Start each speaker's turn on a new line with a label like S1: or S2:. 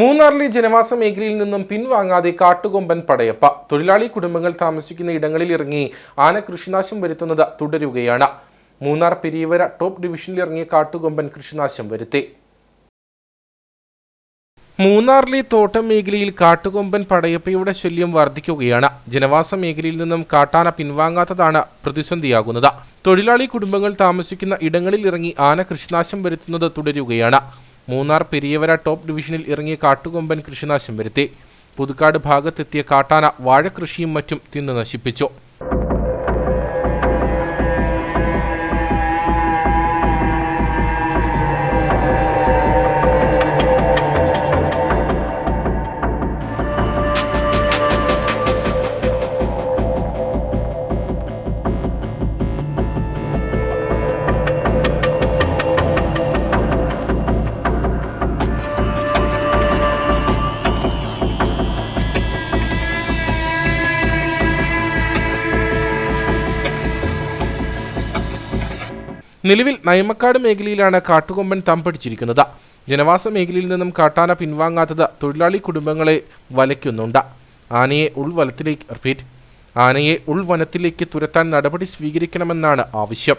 S1: മൂന്നാറിലെ ജനവാസ മേഖലയിൽ നിന്നും പിൻവാങ്ങാതെ കാട്ടുകൊമ്പൻ പടയപ്പ. തൊഴിലാളി കുടുംബങ്ങൾ താമസിക്കുന്ന ഇടങ്ങളിൽ ഇറങ്ങി ആന കൃഷിനാശം വരുത്തുന്നത് തുടരുകയാണ്. മൂന്നാർ പെരിയവര ടോപ്പ് ഡിവിഷനിൽ ഇറങ്ങിയ കാട്ടുകൊമ്പൻ കൃഷിനാശം വരുത്തി. മൂന്നാറിലെ തോട്ടം മേഖലയിൽ കാട്ടുകൊമ്പൻ പടയപ്പയുടെ ശല്യം വർദ്ധിക്കുകയാണ്. ജനവാസ മേഖലയിൽ നിന്നും കാട്ടാന പിൻവാങ്ങാത്തതാണ് പ്രതിസന്ധിയാകുന്നത്. തൊഴിലാളി കുടുംബങ്ങൾ താമസിക്കുന്ന ഇടങ്ങളിൽ ഇറങ്ങി ആന കൃഷിനാശം വരുത്തുന്നത് തുടരുകയാണ്. മൂന്നാർ പെരിയവര ടോപ്പ് ഡിവിഷനിൽ ഇറങ്ങിയ കാട്ടുകൊമ്പൻ കൃഷിനാശം വരുത്തി. പുതുക്കാട് ഭാഗത്തെത്തിയ കാട്ടാന വാഴകൃഷിയും മറ്റും തിന്നു നശിപ്പിച്ചു. നിലവിൽ നയമക്കാട് മേഖലയിലാണ് കാട്ടുകൊമ്പൻ തമ്പടിച്ചിരിക്കുന്നത് ജനവാസ മേഖലയിൽ നിന്നും കാട്ടാന പിൻവാങ്ങാത്തത് തൊഴിലാളി കുടുംബങ്ങളെ വലയ്ക്കുന്നുണ്ട്. ആനയെ ഉൾവനത്തിലേക്ക് റിപ്പീറ്റ് ആനയെ ഉൾവനത്തിലേക്ക് തുരത്താൻ നടപടി സ്വീകരിക്കണമെന്നാണ് ആവശ്യം.